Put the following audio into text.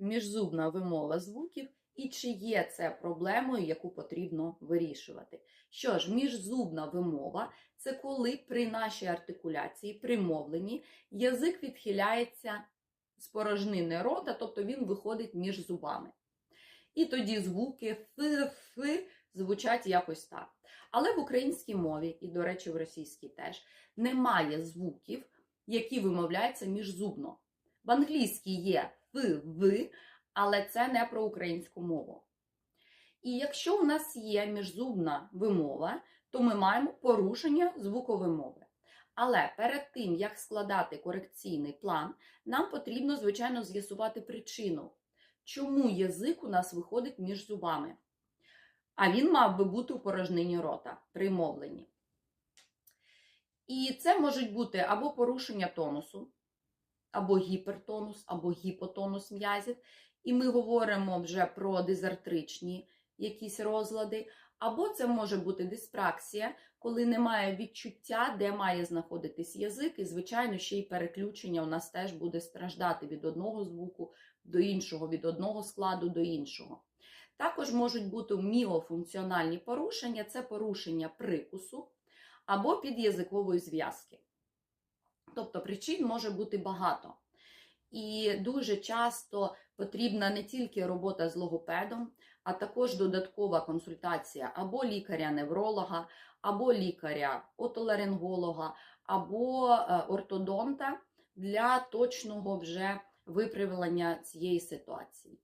міжзубна вимова звуків і чи є це проблемою, яку потрібно вирішувати. Що ж, міжзубна вимова це коли при нашій артикуляції, при мовленні, язик відхиляється з порожнини рота, тобто він виходить між зубами. І тоді звуки Ф, Ф звучать якось так. Але в українській мові, і, до речі, в російській теж, немає звуків, які вимовляються міжзубно. В англійській є Ф, В, але це не про українську мову. І якщо у нас є міжзубна вимова, то ми маємо порушення звуковимови. Але перед тим, як складати корекційний план, нам потрібно, звичайно, з'ясувати причину, чому язик у нас виходить між зубами. А він мав би бути у порожнині рота при мовленні. І це можуть бути або порушення тонусу, або гіпертонус, або гіпотонус м'язів. І ми говоримо вже про дизартричні якісь розлади, або це може бути диспраксія, коли немає відчуття, де має знаходитись язик, і, звичайно, ще й переключення у нас теж буде страждати від одного звуку до іншого, від одного складу до іншого. Також можуть бути міофункціональні порушення, це порушення прикусу або підязикової зв'язки. Тобто причин може бути багато. І дуже часто потрібна не тільки робота з логопедом, а також додаткова консультація або лікаря-невролога, або лікаря-отоларинголога, або е, ортодонта для точного вже виправлення цієї ситуації.